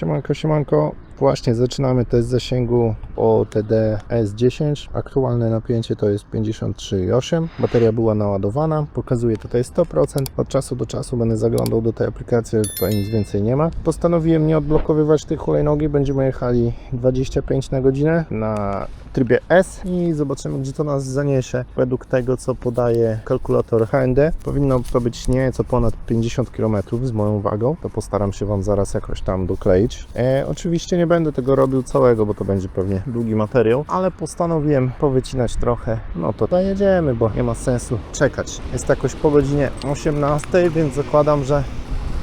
Siemanko, siemanko. Właśnie zaczynamy test zasięgu OTD S10. Aktualne napięcie to jest 53,8. Bateria była naładowana. Pokazuje tutaj 100%. Od czasu do czasu będę zaglądał do tej aplikacji, ale tutaj nic więcej nie ma. Postanowiłem nie odblokowywać tej hulajnogi. Będziemy jechali 25 na godzinę na trybie S i zobaczymy, gdzie to nas zaniesie. Według tego, co podaje kalkulator HND, powinno to być nieco ponad 50 km z moją wagą. To postaram się Wam zaraz jakoś tam dokleić. E, oczywiście nie będę tego robił całego, bo to będzie pewnie długi materiał, ale postanowiłem powycinać trochę. No to jedziemy, bo nie ma sensu czekać. Jest jakoś po godzinie 18, więc zakładam, że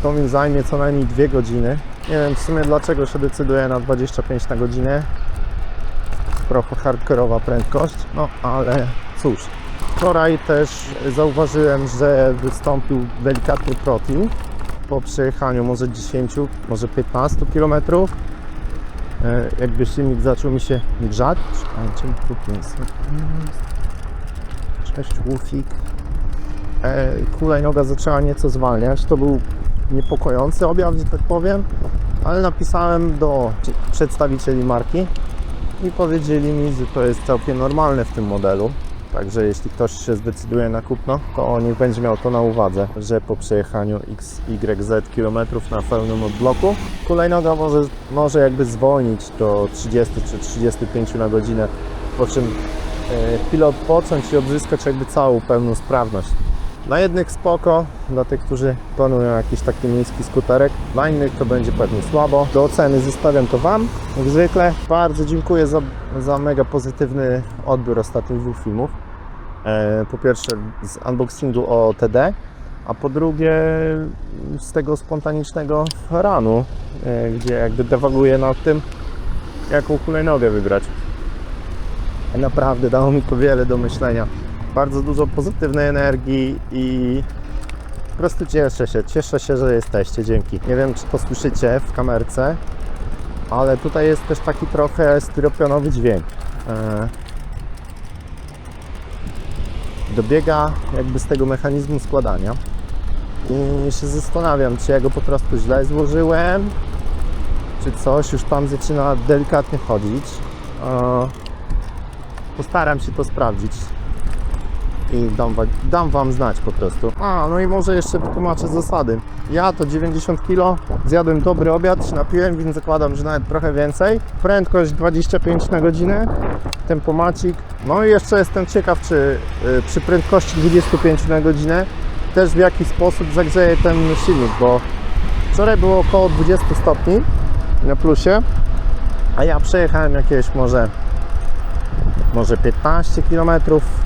to mi zajmie co najmniej 2 godziny. Nie wiem w sumie dlaczego się decyduję na 25 na godzinę trochę hardkorowa prędkość, no ale cóż. Wczoraj też zauważyłem, że wystąpił delikatny protein po przejechaniu może 10, może 15 km. Jakby silnik zaczął mi się grzać. Czekajcie, tu jest. Cześć Łufik. E, Hulajnoga zaczęła nieco zwalniać. To był niepokojący objaw, że tak powiem, ale napisałem do przedstawicieli marki i powiedzieli mi, że to jest całkiem normalne w tym modelu. Także jeśli ktoś się zdecyduje na kupno, to niech będzie miał to na uwadze, że po przejechaniu XYZ km na pełnym odbloku hulajnoga może, może jakby zwolnić do 30 czy 35 na godzinę, po czym e, chwilę odpocząć i odzyskać jakby całą pełną sprawność. Dla jednych spoko, dla tych, którzy planują jakiś taki miejski skuterek, dla innych to będzie pewnie słabo. Do oceny zostawiam to Wam, jak zwykle. Bardzo dziękuję za, za mega pozytywny odbiór ostatnich dwóch filmów. E, po pierwsze z unboxingu o TD, a po drugie z tego spontanicznego ranu, e, gdzie jakby dewaluję nad tym, jaką hulajnogę wybrać. Naprawdę dało mi to wiele do myślenia bardzo dużo pozytywnej energii i po prostu cieszę się, cieszę się, że jesteście, dzięki. Nie wiem, czy to słyszycie w kamerce, ale tutaj jest też taki trochę styropianowy dźwięk. E, Dobiega jakby z tego mechanizmu składania i się zastanawiam, czy ja go po prostu źle złożyłem, czy coś już tam zaczyna delikatnie chodzić. E, Postaram się to sprawdzić i dam, dam Wam znać po prostu. A, no i może jeszcze wytłumaczę zasady. Ja to 90 kg, zjadłem dobry obiad, się napiłem, więc zakładam, że nawet trochę więcej. Prędkość 25 na godzinę, tempomacik. No i jeszcze jestem ciekaw, czy y, przy prędkości 25 na godzinę też w jaki sposób zagrzeje ten silnik, bo wczoraj było około 20 stopni na plusie, a ja przejechałem jakieś może może 15 km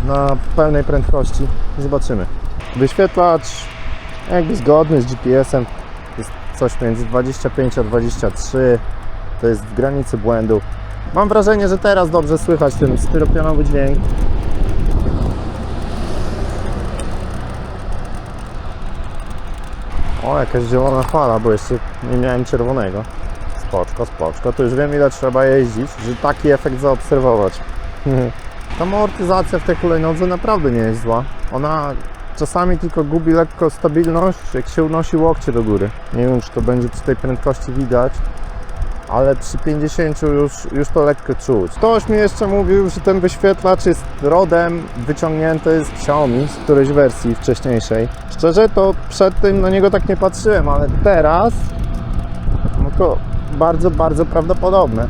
na pełnej prędkości. Zobaczymy. Wyświetlacz jakby zgodny z GPS-em jest coś między 25 a 23. To jest w granicy błędu. Mam wrażenie, że teraz dobrze słychać ten styropianowy dźwięk. O, jakaś zielona fala, bo jeszcze nie miałem czerwonego. Spoczko, spoczko. To już wiem ile trzeba jeździć, żeby taki efekt zaobserwować. Ta amortyzacja w tej hulajnodze naprawdę nie jest zła. Ona czasami tylko gubi lekko stabilność, jak się unosi łokcie do góry. Nie wiem, czy to będzie przy tej prędkości widać, ale przy 50 już, już to lekko czuć. Ktoś mi jeszcze mówił, że ten wyświetlacz jest rodem wyciągnięty z Xiaomi, z którejś wersji wcześniejszej. Szczerze to przed tym na niego tak nie patrzyłem, ale teraz no to bardzo, bardzo prawdopodobne.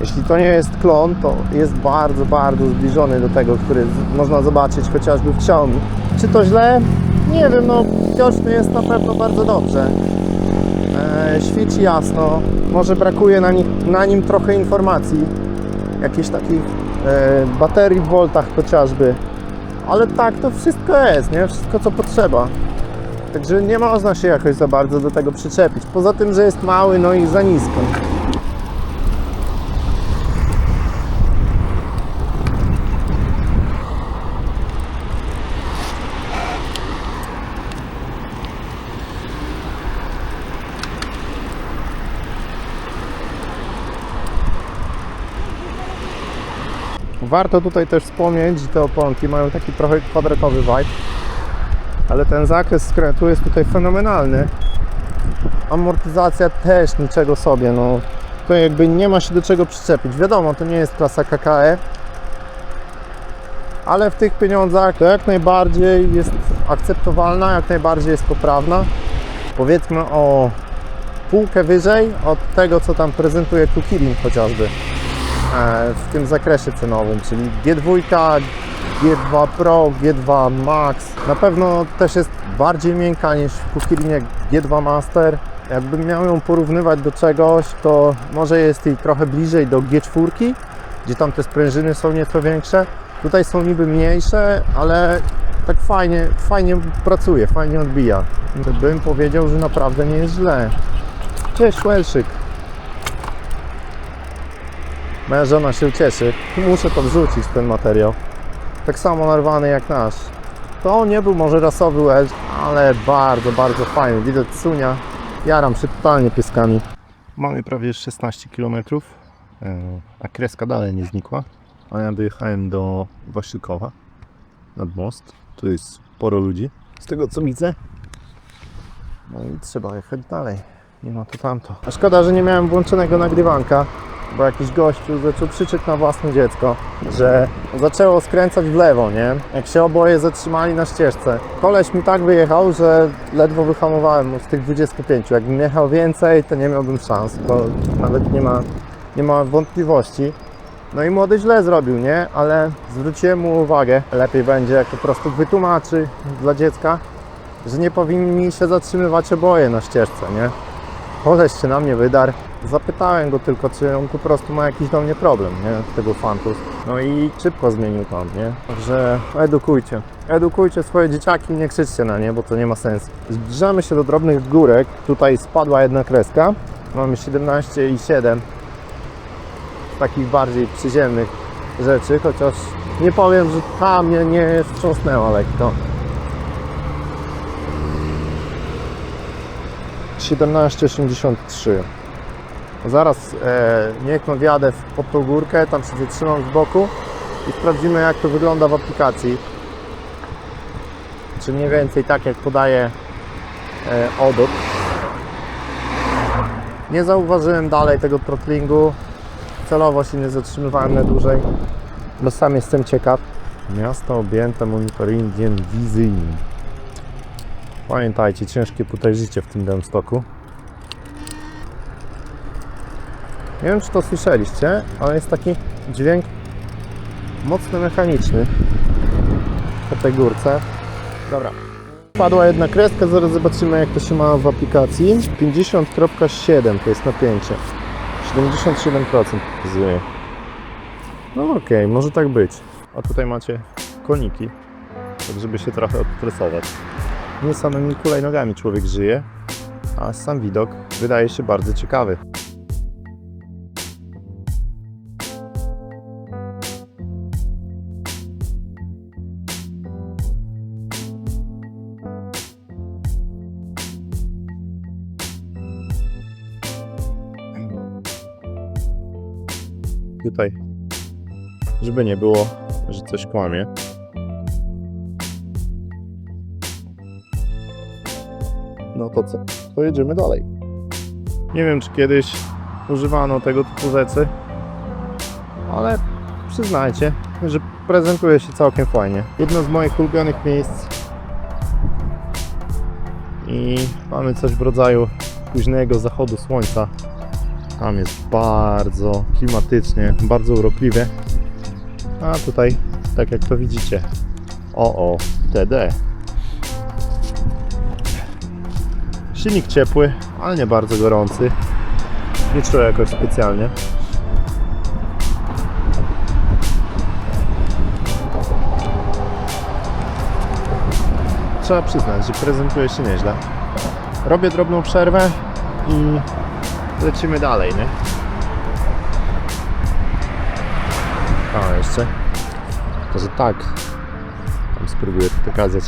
Jeśli to nie jest klon, to jest bardzo, bardzo zbliżony do tego, który można zobaczyć chociażby w Xiaomi. Czy to źle? Nie wiem, no widoczny jest na pewno bardzo dobrze. E, świeci jasno, może brakuje na, na nim trochę informacji, jakichś takich e, baterii w voltach chociażby, ale tak to wszystko jest, nie? Wszystko co potrzeba. Także nie można się jakoś za bardzo do tego przyczepić. Poza tym, że jest mały, no i za nisko. Warto tutaj też wspomnieć, że te oponki mają taki trochę kwadratowy vibe, ale ten zakres skrętu jest tutaj fenomenalny. amortyzacja też niczego sobie, no. To jakby nie ma się do czego przyczepić. Wiadomo, to nie jest klasa KKE, ale w tych pieniądzach to jak najbardziej jest akceptowalna, jak najbardziej jest poprawna. Powiedzmy o półkę wyżej od tego, co tam prezentuje Kukirin chociażby w tym zakresie cenowym, czyli G2, G2 Pro, G2 Max. Na pewno też jest bardziej miękka niż w Kukirinie G2 Master. Jakbym miał ją porównywać do czegoś, to może jest jej trochę bliżej do G4, gdzie tam te sprężyny są nieco większe. Tutaj są niby mniejsze, ale tak fajnie, fajnie pracuje, fajnie odbija. Bym powiedział, że naprawdę nie jest źle. Cześć, Łelszyk. Moja żona się cieszy. Muszę to wrzucić, ten materiał. Tak samo narwany jak nasz. To nie był może rasowy Welsh, ale bardzo, bardzo fajny. Widać sunia. Jaram się totalnie pieskami. Mamy prawie 16 km, e, a kreska dalej nie znikła. A ja dojechałem do Wasilkowa nad most. Tu jest sporo ludzi. Z tego co widzę. No i trzeba jechać dalej. Nie ma to tamto. A szkoda, że nie miałem włączonego nagrywanka, bo jakiś gościu zaczął krzyczeć na własne dziecko, że zaczęło skręcać w lewo, nie? Jak się oboje zatrzymali na ścieżce. Koleś mi tak wyjechał, że ledwo wyhamowałem mu z tych 25. Jakbym jechał więcej, to nie miałbym szans, bo nawet nie ma, nie ma wątpliwości. No i młody źle zrobił, nie? Ale zwróciłem mu uwagę. Lepiej będzie, jak po prostu wytłumaczy dla dziecka, że nie powinni się zatrzymywać oboje na ścieżce, nie? Koleś się na mnie wydarł. Zapytałem go tylko, czy on po prostu ma jakiś do mnie problem, nie? Tego fantus. No i szybko zmienił ton, nie? Także edukujcie. Edukujcie swoje dzieciaki, nie krzyczcie na nie, bo to nie ma sensu. Zbliżamy się do drobnych górek. Tutaj spadła jedna kreska. Mamy 17 i 7 takich bardziej przyziemnych rzeczy, chociaż nie powiem, że ta mnie nie wstrząsnęła lekko. 17,83 Zaraz e, niech no wjadę pod tą górkę, tam się zatrzymam z boku i sprawdzimy jak to wygląda w aplikacji. Czy mniej więcej tak jak podaje e. Nie zauważyłem dalej tego throttlingu, celowo się nie zatrzymywałem na dłużej, bo sam jestem ciekaw. Miasto objęte monitoringiem wizyjnym. Pamiętajcie, ciężkie tutaj życie w tym Białymstoku. Nie wiem, czy to słyszeliście, ale jest taki dźwięk mocno mechaniczny po tej górce. Dobra. Padła jedna kreska, zaraz zobaczymy jak to się ma w aplikacji. 50.7 to jest napięcie. 77% pokazuje. No okej, może tak być. A tutaj macie koniki, tak żeby się trochę odstresować. Nie samymi hulajnogami człowiek żyje, a sam widok wydaje się bardzo ciekawy. Żeby nie było, że coś kłamie. No to co? To jedziemy dalej. Nie wiem, czy kiedyś używano tego typu rzeczy, ale przyznajcie, że prezentuje się całkiem fajnie. Jedno z moich ulubionych miejsc i mamy coś w rodzaju późnego zachodu słońca. Tam jest bardzo klimatycznie, bardzo urokliwie. A tutaj, tak jak to widzicie, o o, TD. Silnik ciepły, ale nie bardzo gorący. Nie czuję jakoś specjalnie. Trzeba przyznać, że prezentuje się nieźle. Robię drobną przerwę i lecimy dalej, nie? Jeszcze. Tak. Tam spróbuję to pokazać.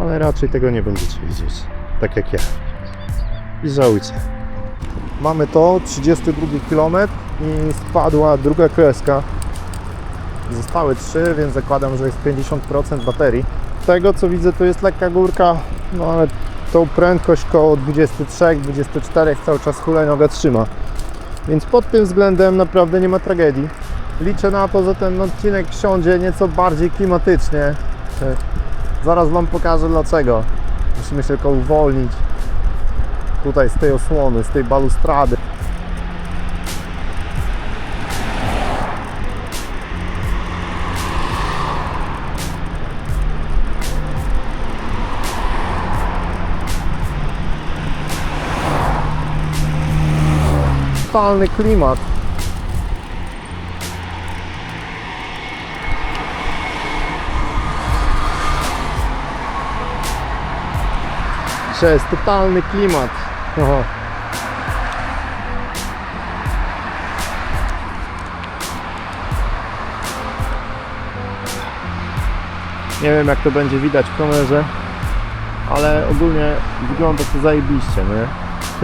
Ale raczej tego nie będziecie widzieć. Tak jak ja. I żałujcie. Mamy to, 32 km i spadła druga kreska. Zostały trzy, więc zakładam, że jest 50% baterii. Tego co widzę to jest lekka górka, no ale tą prędkość koło 23-24 cały czas hulajnoga trzyma. Więc pod tym względem naprawdę nie ma tragedii. Liczę na to, że ten odcinek wsiądzie nieco bardziej klimatycznie. Zaraz Wam pokażę dlaczego. Musimy się tylko uwolnić tutaj z tej osłony, z tej balustrady. Totalny klimat. Że jest totalny klimat. Oho. Nie wiem jak to będzie widać w kamerze, ale ogólnie wygląda to zajebiście, nie?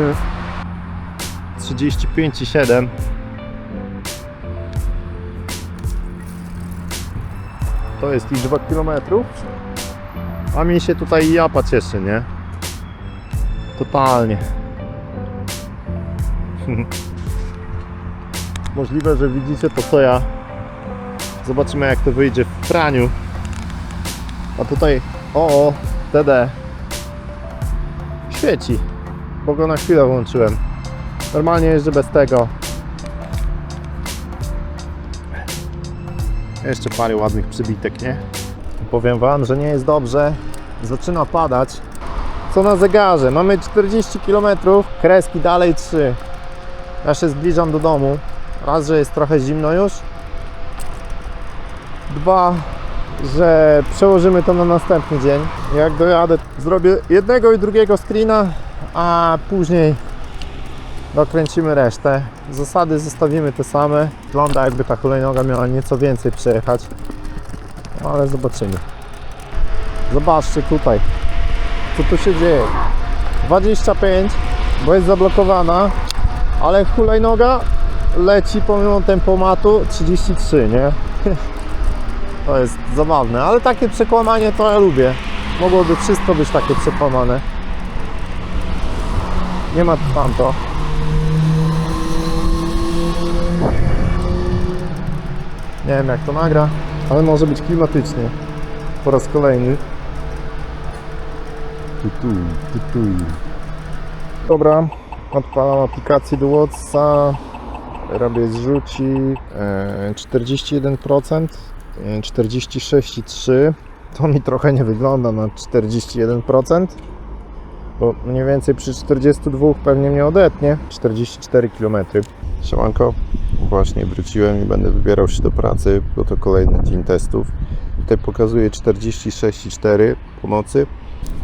35,7 To jest liczba kilometrów A mi się tutaj japa cieszy, nie? Totalnie Możliwe, że widzicie to co ja Zobaczymy jak to wyjdzie w praniu A tutaj, o, o TD Świeci Bo go na chwilę włączyłem Normalnie jeżdżę bez tego. Jeszcze parę ładnych przybitek, nie? Powiem Wam, że nie jest dobrze. Zaczyna padać. Co na zegarze? Mamy 40 km, kreski dalej 3. Ja się zbliżam do domu. Raz, że jest trochę zimno już. Dwa, że przełożymy to na następny dzień. Jak dojadę, zrobię jednego i drugiego screena, a później dokręcimy resztę. Zasady zostawimy te same. Wygląda jakby ta hulajnoga miała nieco więcej przejechać. No, ale zobaczymy. Zobaczcie tutaj, co tu się dzieje. 25, bo jest zablokowana, ale hulajnoga leci pomimo tempomatu 33, nie? To jest zabawne, ale takie przekłamanie to ja lubię. Mogłoby wszystko być takie przekłamane. Nie ma tu tamto. Nie wiem jak to nagra, ale może być klimatycznie. Po raz kolejny. Dobra, odpalam aplikację do Whatsa. Robię zrzuci e, 41%, e, 46,3%. To mi trochę nie wygląda na 41%, bo mniej więcej przy 42 pewnie mnie odetnie. 44 km. Siemanko, właśnie wróciłem i będę wybierał się do pracy, bo to kolejny dzień testów. Tutaj pokazuje 46,4 po nocy.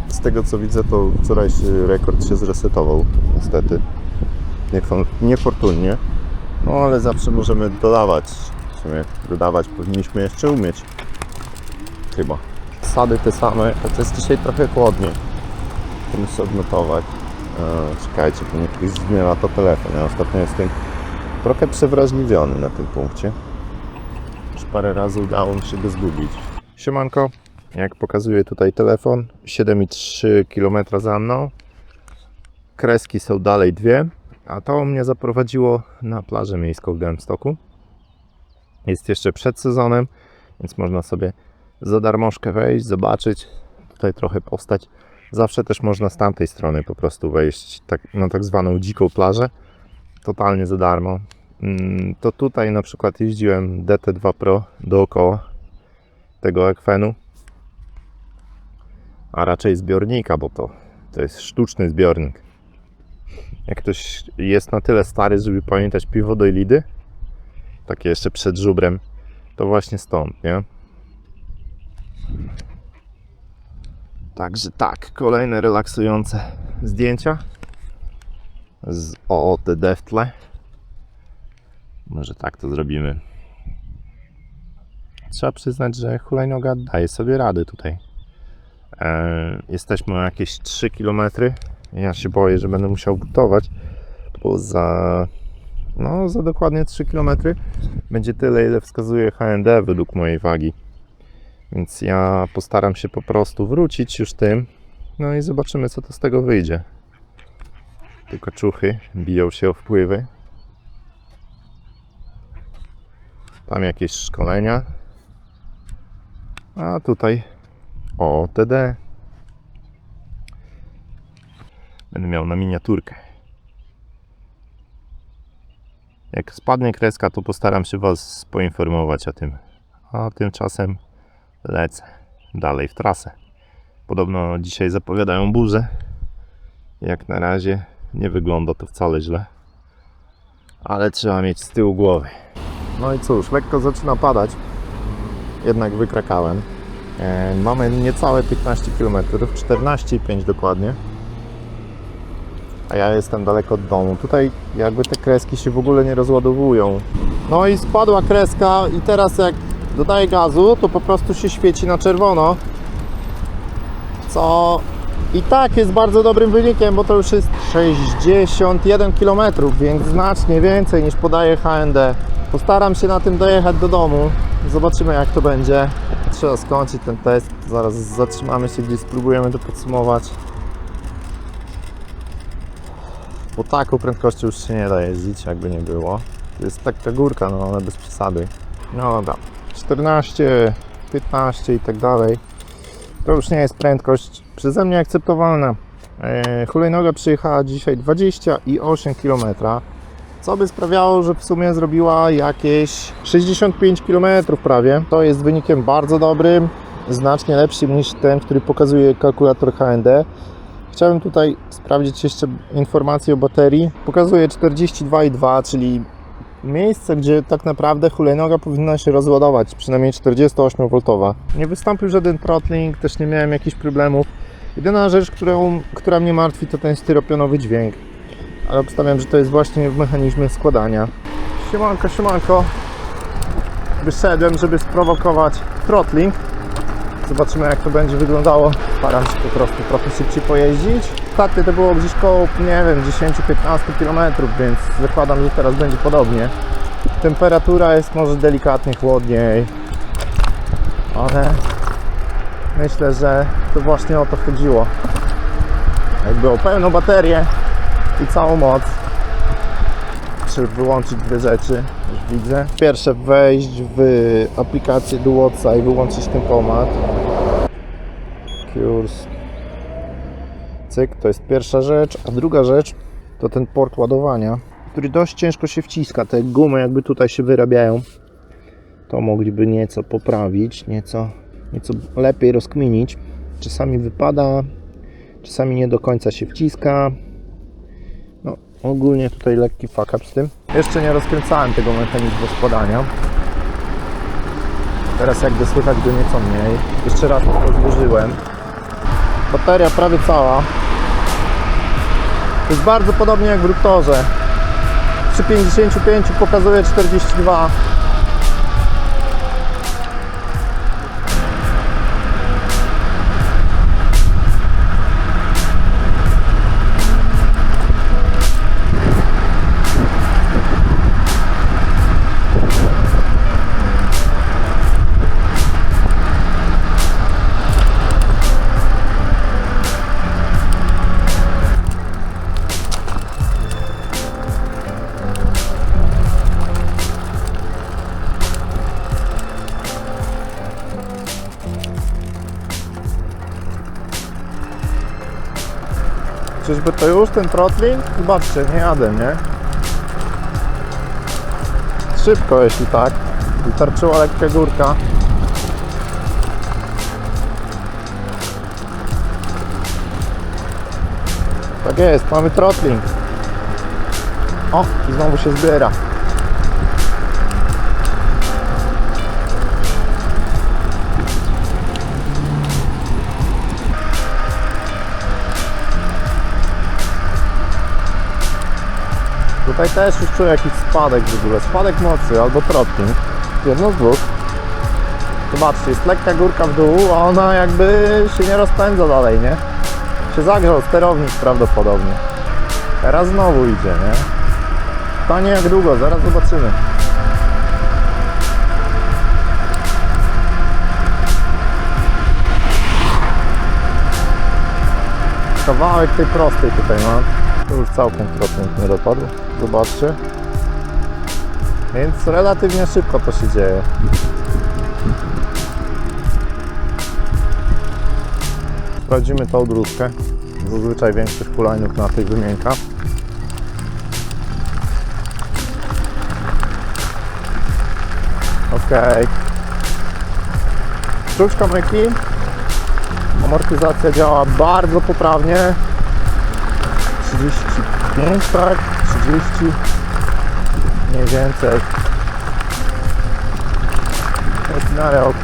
Z tego co widzę, to wczorajszy rekord się zresetował, niestety. Niefortunnie. No ale zawsze możemy dodawać. W sumie dodawać powinniśmy jeszcze umieć. Chyba. Sady te same, chociaż jest dzisiaj trochę chłodniej. To muszę odnotować. E, czekajcie, bo mnie ktoś zmienia to telefon. Ja ostatnio jestem trochę przewrażliwiony na tym punkcie. Już parę razy udało mi się go zgubić. Siemanko, jak pokazuje tutaj telefon, 7,3 km za mną. Kreski są dalej dwie, a to mnie zaprowadziło na plażę miejską w Białymstoku. Jest jeszcze przed sezonem, więc można sobie za darmożkę wejść, zobaczyć, tutaj trochę postać. Zawsze też można z tamtej strony po prostu wejść tak, na tak zwaną dziką plażę totalnie za darmo. Mm, To tutaj na przykład jeździłem DT2 Pro dookoła tego ekwenu, a raczej zbiornika, bo to, to jest sztuczny zbiornik. Jak ktoś jest na tyle stary, żeby pamiętać piwo do Ilidy, takie jeszcze przed żubrem, to właśnie stąd, nie? Także tak, kolejne relaksujące zdjęcia z OOTD w tle. Może tak to zrobimy. Trzeba przyznać, że hulajnoga daje sobie radę tutaj. E, jesteśmy o jakieś 3 km. Ja się boję, że będę musiał butować, bo za, no, za dokładnie 3 km będzie tyle, ile wskazuje HND według mojej wagi. Więc ja postaram się po prostu wrócić już tym No i zobaczymy, co to z tego wyjdzie. Tu kaczuchy biją się o wpływy. Tam jakieś szkolenia. A tutaj o TD. Będę miał na miniaturkę. Jak spadnie kreska, to postaram się Was poinformować o tym. A tymczasem lecę dalej w trasę. Podobno dzisiaj zapowiadają burzę. Jak na razie nie wygląda to wcale źle. Ale trzeba mieć z tyłu głowy. No i cóż, lekko zaczyna padać. Jednak wykrakałem. E, mamy niecałe 15 km, 14,5 dokładnie. A ja jestem daleko od domu. Tutaj jakby te kreski się w ogóle nie rozładowują. No i spadła kreska i teraz jak dodaję gazu, to po prostu się świeci na czerwono. Co i tak jest bardzo dobrym wynikiem, bo to już jest 61 km, więc znacznie więcej niż podaje HND. Postaram się na tym dojechać do domu. Zobaczymy jak to będzie. Trzeba skończyć ten test. Zaraz zatrzymamy się gdzieś, spróbujemy to podsumować. Po taką prędkością już się nie da jeździć, jakby nie było. To jest taka górka, no ale bez przesady. No dobra, 14, 15 i tak dalej. To już nie jest prędkość przeze mnie akceptowalna. E, hulajnoga przyjechała dzisiaj 28 km, co by sprawiało, że w sumie zrobiła jakieś 65 km prawie. To jest wynikiem bardzo dobrym, znacznie lepszym niż ten, który pokazuje kalkulator HND. Chciałem tutaj sprawdzić jeszcze informację o baterii. Pokazuje 42,2, czyli miejsce, gdzie tak naprawdę hulajnoga powinna się rozładować, przynajmniej 48V. Nie wystąpił żaden throttling, też nie miałem jakichś problemów. Jedyna rzecz, którą, która mnie martwi, to ten styropionowy dźwięk. Ale obstawiam, że to jest właśnie w mechanizmie składania. Siemanko, siemanko. Wyszedłem, żeby sprowokować throttling. Zobaczymy jak to będzie wyglądało. Staram się po prostu trochę szybciej pojeździć. Ostatnio to było gdzieś koło, nie wiem, 10-15 km, więc zakładam, że teraz będzie podobnie. Temperatura jest może delikatnie chłodniej, ale myślę, że to właśnie o to chodziło. Jakby o pełną baterię i całą moc. Trzeba wyłączyć dwie rzeczy, już widzę. Pierwsze wejść w aplikację Duoca i wyłączyć tempomat. Cures. Cyk, to jest pierwsza rzecz. A druga rzecz to ten port ładowania, który dość ciężko się wciska. Te gumy jakby tutaj się wyrabiają. To mogliby nieco poprawić, nieco, nieco lepiej rozkminić. Czasami wypada, czasami nie do końca się wciska. Ogólnie tutaj lekki fuck z tym. Jeszcze nie rozkręcałem tego mechanizmu składania. Teraz jakby słychać go nieco mniej. Jeszcze raz to złożyłem. Bateria prawie cała. Jest bardzo podobnie jak w Ruptorze. Przy 55 pokazuje 42. Czyżby to już ten throttling? Zobaczcie, nie jadę, nie? Szybko, jeśli tak. Wystarczyła lekka górka. Tak jest, mamy throttling. O, i znowu się zbiera. Tutaj też już czuję jakiś spadek w ogóle. Spadek mocy albo throttling. Jedno z dwóch. Zobaczcie, jest lekka górka w dół, a ona jakby się nie rozpędza dalej, nie? Się zagrzał sterownik prawdopodobnie. Teraz znowu idzie, nie? Panie jak długo, zaraz zobaczymy. Kawałek tej prostej tutaj mam. To już całkiem procent nie dopadł. Zobaczcie. Więc relatywnie szybko to się dzieje. Sprawdzimy tą dróżkę. Zazwyczaj większych hulajnóg na tych wymienka. Ok. Sztuczka myki. Amortyzacja działa bardzo poprawnie. 35, tak? 30. Mniej więcej. Jest w miarę ok.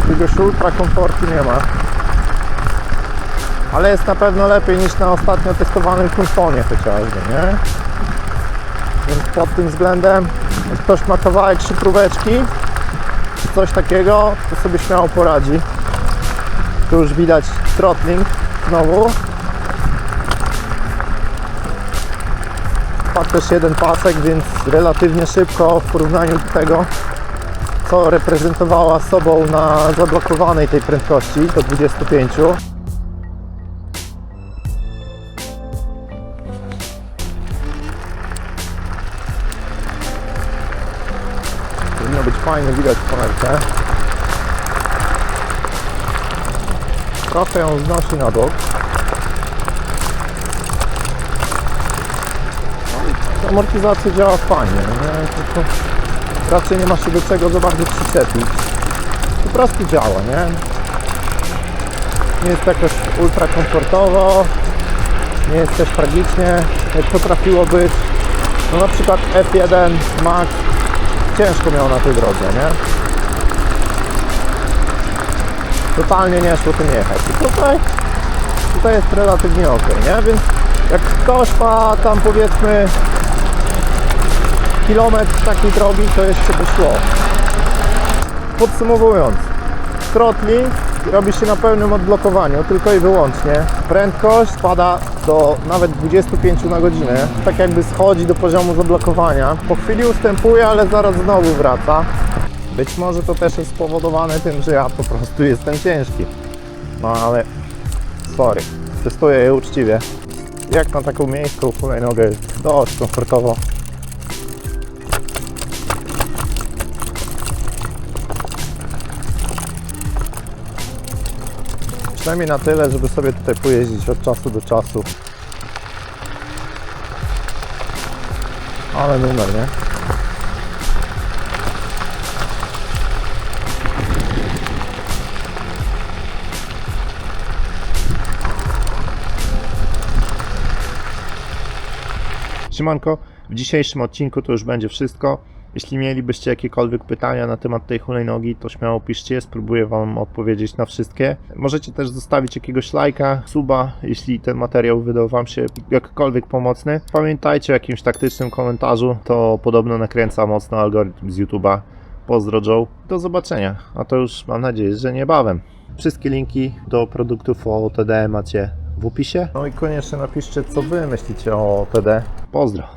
Jakiegoś ultra komfortu nie ma. Ale jest na pewno lepiej niż na ostatnio testowanym Kunfonie chociażby, nie? Więc pod tym względem, jak ktoś ma kawałek szypróweczki, czy coś takiego, to sobie śmiało poradzi. Tu już widać throttling znowu. Ma też jeden pasek, więc relatywnie szybko w porównaniu do tego, co reprezentowała sobą na zablokowanej tej prędkości do 25. Powinno być fajnie widać w Trochę ją znosi na bok. Amortyzacja działa fajnie, nie? Tylko raczej nie ma się do czego za bardzo przyczepić. Po prostu działa, nie? Nie jest jakoś ultra komfortowo, nie jest też tragicznie, jak potrafiło być. No na przykład F1 Max ciężko miał na tej drodze, nie? Totalnie nie szło tym jechać. I tutaj, tutaj jest relatywnie ok, nie? Więc jak ktoś ma tam powiedzmy kilometr takiej drogi, to jeszcze by szło. Podsumowując, throttling robi się na pełnym odblokowaniu, tylko i wyłącznie. Prędkość spada do nawet 25 na godzinę, tak jakby schodzi do poziomu zablokowania. Po chwili ustępuje, ale zaraz znowu wraca. Być może to też jest spowodowane tym, że ja po prostu jestem ciężki. No ale sorry, testuję je uczciwie. Jak na taką miejską hulajnogę jest dość komfortowo. Przynajmniej na tyle, żeby sobie tutaj pojeździć od czasu do czasu. Ale numer, nie? Siemanko, w dzisiejszym odcinku to już będzie wszystko. Jeśli mielibyście jakiekolwiek pytania na temat tej hulajnogi, to śmiało piszcie, spróbuję Wam odpowiedzieć na wszystkie. Możecie też zostawić jakiegoś lajka, suba, jeśli ten materiał wydał Wam się jakkolwiek pomocny. Pamiętajcie o jakimś taktycznym komentarzu, to podobno nakręca mocno algorytm z YouTube'a. Pozdro Joe, do zobaczenia, a to już mam nadzieję, że niebawem. Wszystkie linki do produktów OTD macie w opisie. No i koniecznie napiszcie, co Wy myślicie o OTD. Pozdro.